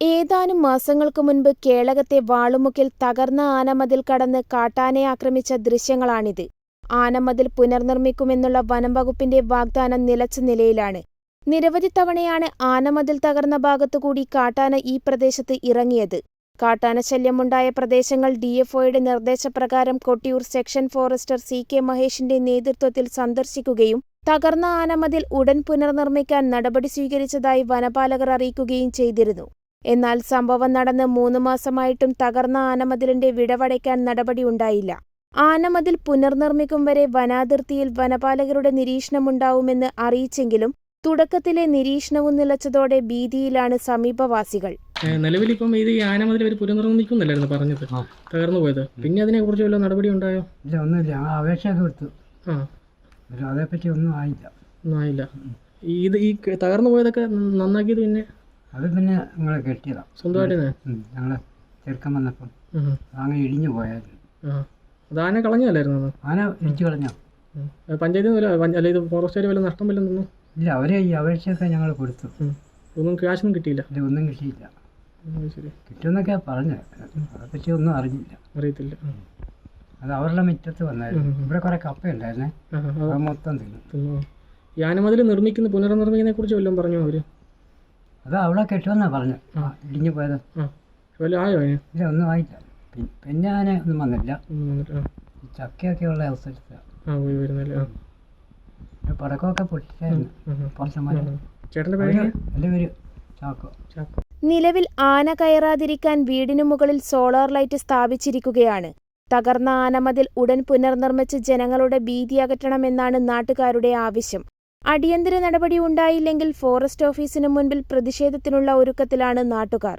ഏതാനും മാസങ്ങൾക്ക് മുൻപ് കേളകത്തെ വാളുമുക്കിൽ തകർന്ന ആനമതിൽ കടന്ന് കാട്ടാനെ ആക്രമിച്ച ദൃശ്യങ്ങളാണിത്. ആനമതിൽ പുനർനിർമ്മിക്കുമെന്നുള്ള വനം വകുപ്പിന്റെ വാഗ്ദാനം നിലച്ച നിലയിലാണ്. നിരവധി തവണയാണ് ആനമതിൽ തകർന്ന ഭാഗത്തുകൂടി കാട്ടാന ഈ പ്രദേശത്ത് ഇറങ്ങിയത്. കാട്ടാന ശല്യമുണ്ടായ പ്രദേശങ്ങൾ ഡിഎഫ്ഒയുടെ നിർദ്ദേശപ്രകാരം Kottiyoor section forester C K മഹേഷിന്റെ നേതൃത്വത്തിൽ സന്ദർശിക്കുകയും തകർന്ന ആനമതിൽ ഉടൻ പുനർനിർമ്മിക്കാൻ നടപടി സ്വീകരിച്ചതായി വനപാലകർ അറിയിക്കുകയും ചെയ്തിരുന്നു. എന്നാൽ സംഭവം നടന്ന് മൂന്ന് മാസമായിട്ടും തകർന്ന ആനമതിലിന്റെ വിടവടയ്ക്കാൻ നടപടിയുണ്ടായില്ല ആനമതിൽ പുനർനിർമ്മിക്കും വരെ വനാതിർത്തിയിൽ വനപാലകരുടെ നിരീക്ഷണമുണ്ടാവുമെന്ന് അറിയിച്ചെങ്കിലും തുടക്കത്തിലെ നിരീക്ഷണവും നിലച്ചതോടെ ഭീതിയിലാണ് സമീപവാസികൾ. നിലവിൽ ഇപ്പം ഇത് ഈ ആനമതിൽ ഒരു പുനർനിർമ്മിക്കുന്നല്ലായിരുന്നു പറഞ്ഞത്. ആ. തകർന്നു പോയത്. പിന്നെ അതിനെ കുറിച്ച് വല്ല നടപടി ഉണ്ടായോ? ഇല്ല ഒന്നുമില്ല. ഞങ്ങൾ അപേക്ഷയൊക്കെ കൊടുത്തു. ആ. അതേപ്പറ്റി ഒന്നും ആയില്ല. ഒന്നും ആയില്ല. ഈ ഇത് ഈ തകർന്നു പോയതൊക്കെ നന്നാക്കിയത് പിന്നെ? അത് പിന്നെ നിങ്ങൾ കെട്ടിയതാ. സ്വന്തമായിട്ട് ഞങ്ങൾ ചെറുക്കം വന്നപ്പം. അങ്ങനെ ഇടിഞ്ഞു പോയായിരുന്നു. ആ. അത് ആന കളഞ്ഞല്ലായിരുന്നു ആന ഇടിച്ചു കളഞ്ഞോ. പഞ്ചായത്തിൽ അല്ല ഇത് ഫോറസ്റ്റുകാർ വല്ല നഷ്ടം വല്ലതും ഇല്ല അവരെ ഈ അപേക്ഷയൊക്കെ ഞങ്ങൾ കൊടുത്തു. ഒന്നും ക്യാഷൊന്നും കിട്ടിയില്ല? ഒന്നും കിട്ടിയില്ല. ശരി പറഞ്ഞു. പറഞ്ഞത് അതേപ്പറ്റി ഒന്നും അറിഞ്ഞില്ല. അറിയത്തില്ല. അത് അവരുടെ മുറ്റത്ത് വന്നായിരുന്നു. ഇവിടെ കുറെ കപ്പ ഉണ്ടായിരുന്നേ അത് മൊത്തം തിന്നു. ഈ ആനമതിൽ നിർമ്മിക്കുന്ന പുനർനിർമ്മിക്കുന്നതിനെ കുറിച്ച് വല്ലതും പറഞ്ഞു അവർ? അത് അവിടെ കെട്ടുമെന്നാ പറഞ്ഞു. ഇടിഞ്ഞു പോയത്. ആ. ആയോ അതിന്? ഇല്ല ഒന്നും ആയില്ല. പിന്നെ ആന ഒന്നും വന്നില്ല. ചക്കയൊക്കെ ഉള്ള അവസരത്തിലാണ് പടക്കമൊക്കെ പൊട്ടിച്ചായിരുന്നു. ഉം. ചേട്ടന്റെ പേര് എന്റെ പേര് ചാക്കോ. ചാക്കോ. നിലവിൽ ആന കയറാതിരിക്കാൻ വീടിനു മുകളിൽ സോളാർ ലൈറ്റ് സ്ഥാപിച്ചിരിക്കുകയാണ്. തകർന്ന ആനമതിൽ ഉടൻ പുനർനിർമ്മിച്ച് ജനങ്ങളുടെ ഭീതി അകറ്റണമെന്നാണ് നാട്ടുകാരുടെ ആവശ്യം. അടിയന്തര നടപടി ഉണ്ടായില്ലെങ്കിൽ ഫോറസ്റ്റ് ഓഫീസിനു മുൻപിൽ പ്രതിഷേധത്തിനുള്ള ഒരുക്കത്തിലാണ് നാട്ടുകാർ.